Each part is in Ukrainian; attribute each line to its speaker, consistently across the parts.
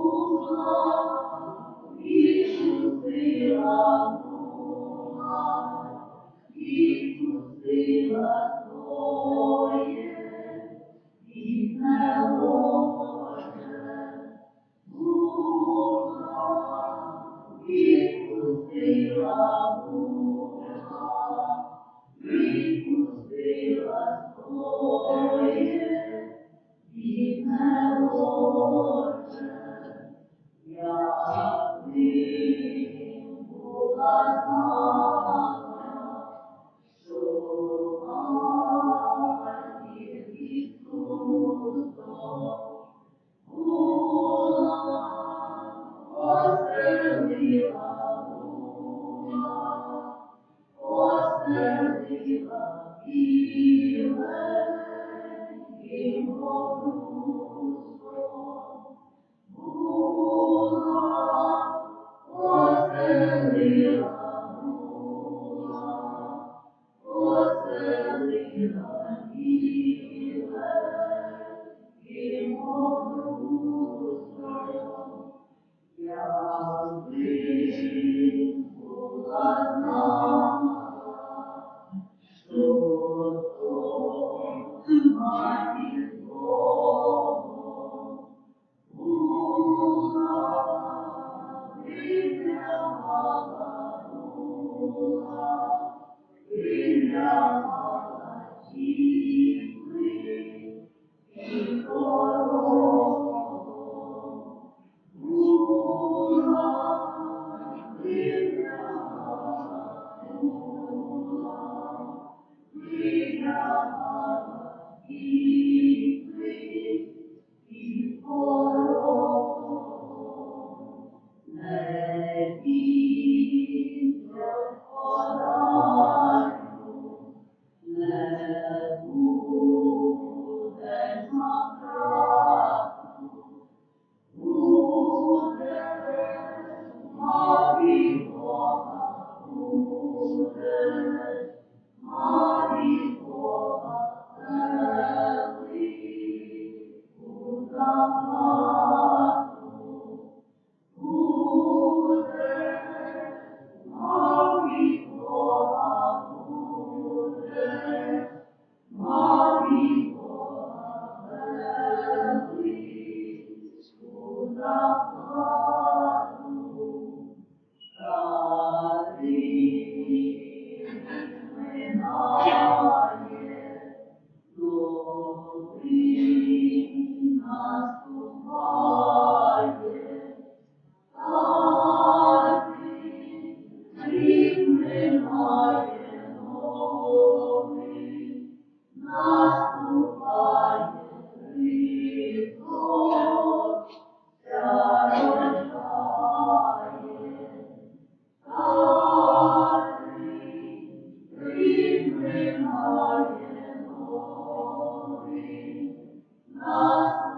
Speaker 1: Божа, Ісус, Сила крила твоє, і не ложе, Бога, відпустила Бога, love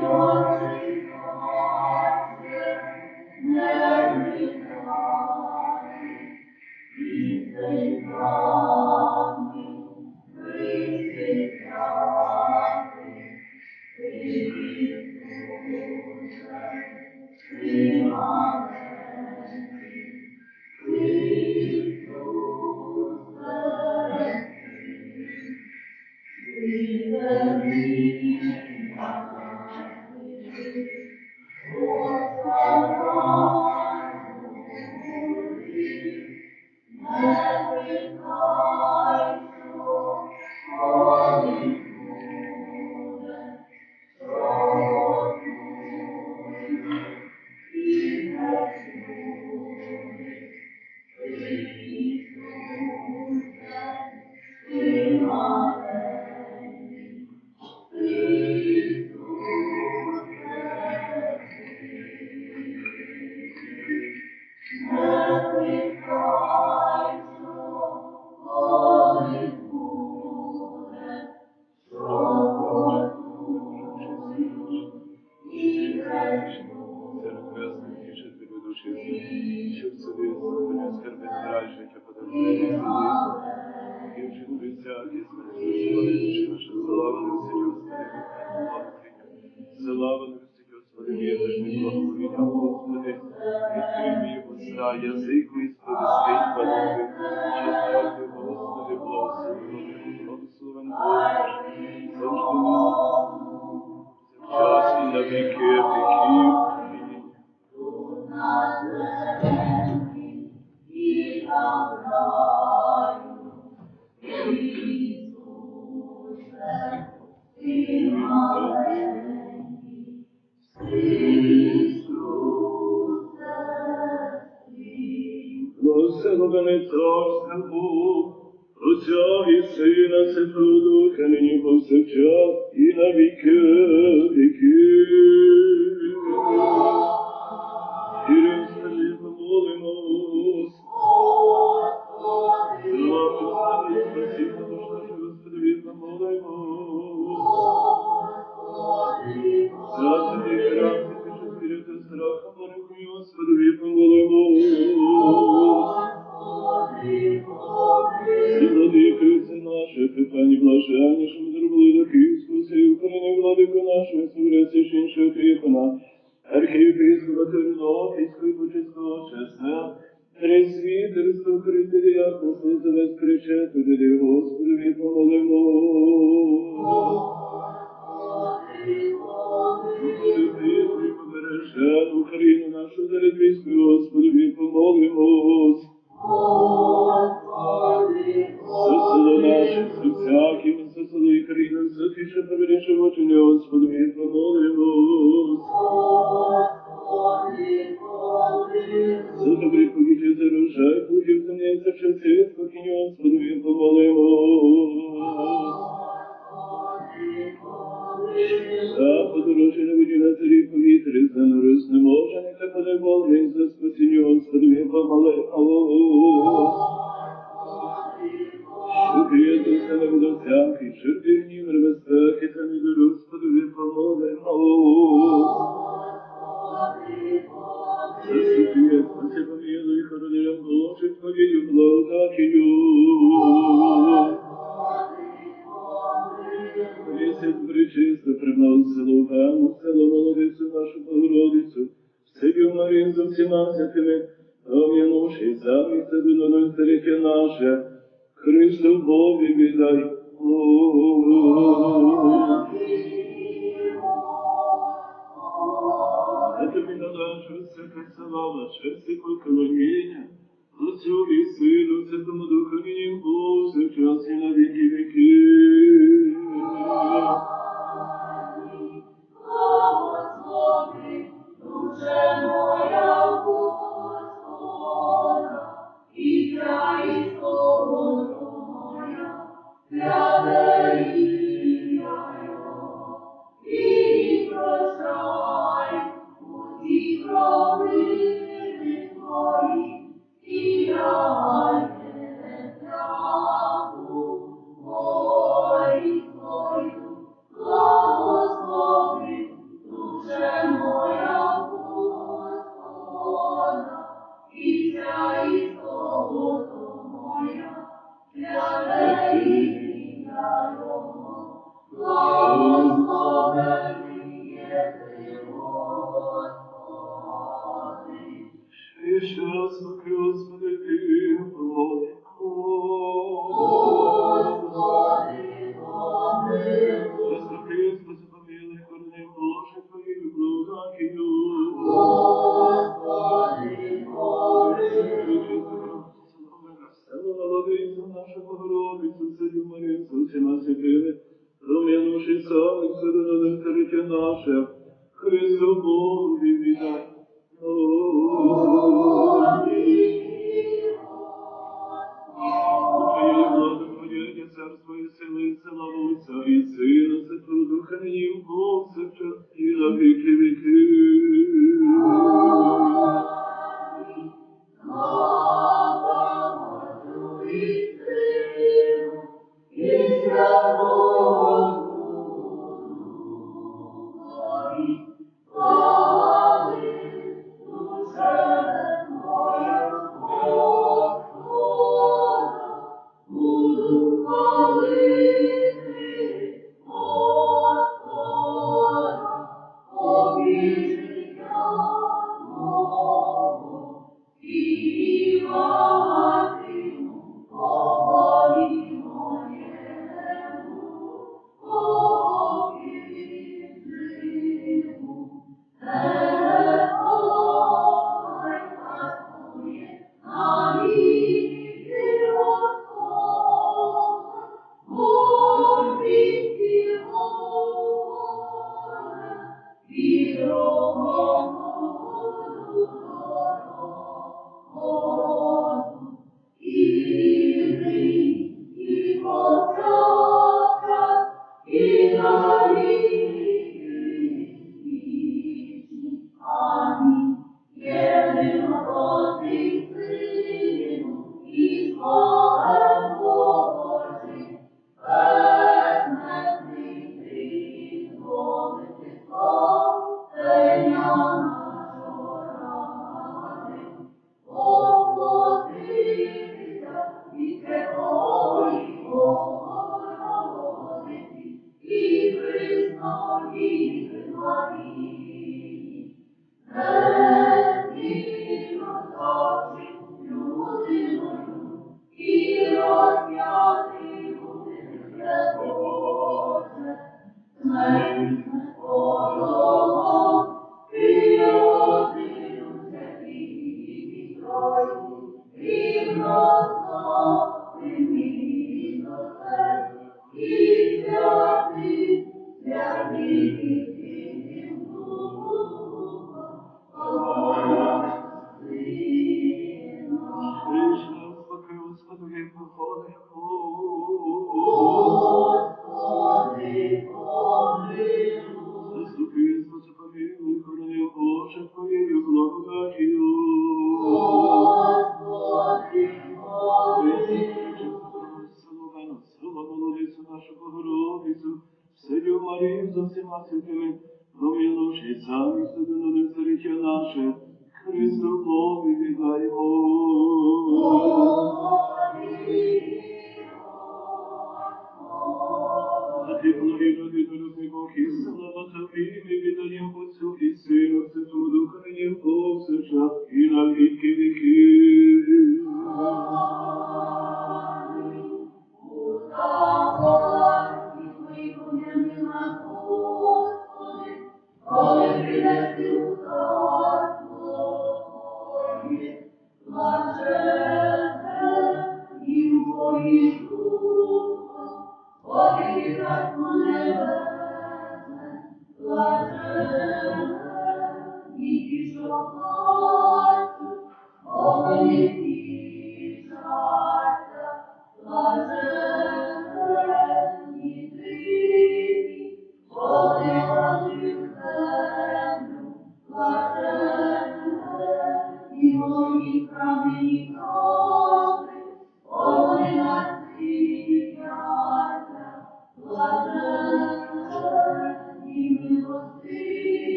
Speaker 1: your e eu sei com isso todas Marshall Database Bureau Заступи, спаси, помилуй, хорони нам Боже, Твоєю благодатію. Нашу Богородицю, всебів Марін за всіма святими, пом'янувши замість до старіття наше, Христу Бові віддай. А тобі належить всяка слава, честь і поклоніння, Отцю і Сину, Святому Духові, і Богу, час і на віки віки. І Christmas, Lord,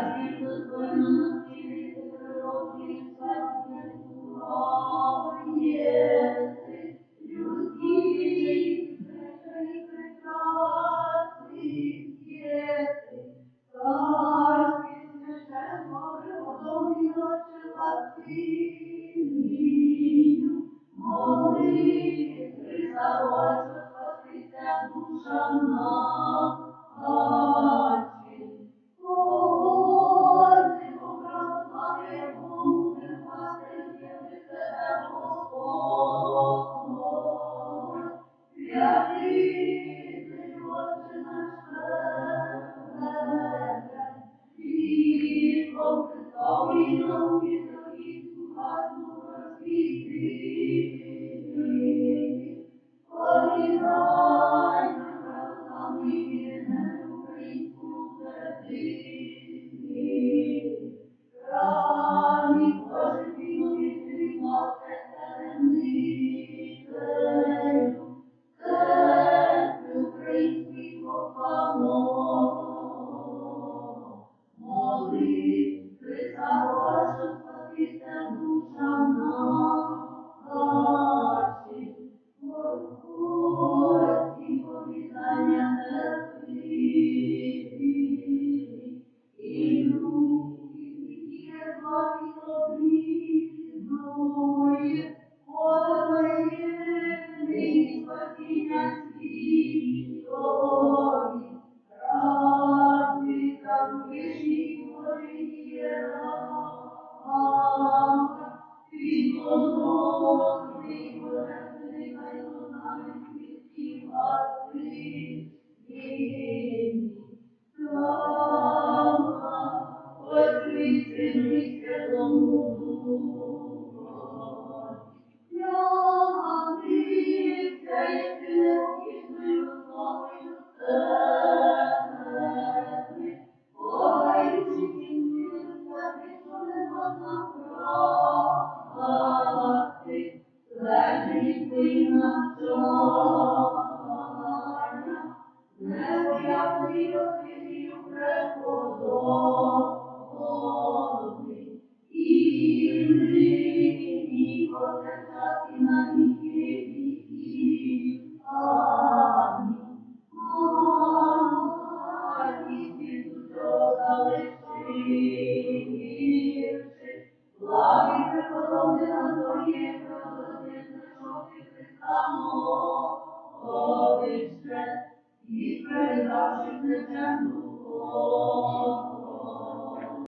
Speaker 1: Thank you.